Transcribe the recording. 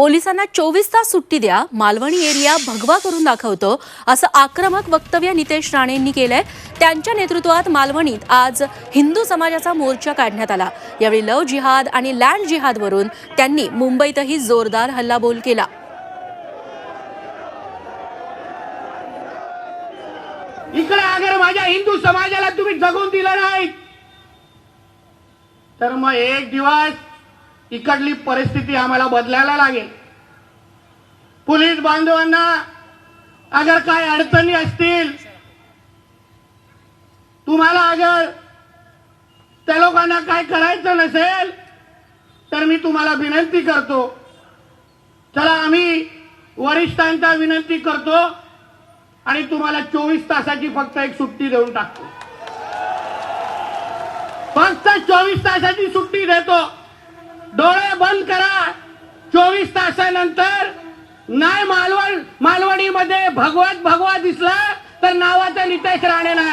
पोलिसांना चोवीस तास सुट्टी द्या मालवणी एरिया भगवा करून दाखवतो असं आक्रमक वक्तव्य नितेश राणेंनी केलंय. त्यांच्या नेतृत्वात मालवणीत आज हिंदू समाजाचा मोर्चा काढण्यात आला. यावेळी लव जिहाद आणि लँड जिहादवरून त्यांनी मुंबईतही जोरदार हल्लाबोल केला. इकडे अगर माझ्या हिंदू समाजाला तुम्ही जगून दिलं नाही तर मग एक दिवस इकडली परिस्थिती आम्हाला बदलायला लागेल. पोलीस बांधवांना अगर काय अडचणी असतील तुम्हाला अगर त्या लोकांना काय करायचं नसेल तर मी तुम्हाला विनंती करतो. चला आम्ही वरिष्ठांचा विनंती करतो आणि तुम्हाला चोवीस तासाची फक्त एक सुट्टी देऊन टाकतो. फक्त चोवीस तासाची सुट्टी देतो. चोवीस तासानंतर नाही मालवण मालवणीमध्ये भगवत भगवा दिसला तर नावाचा नितेश राणे नाही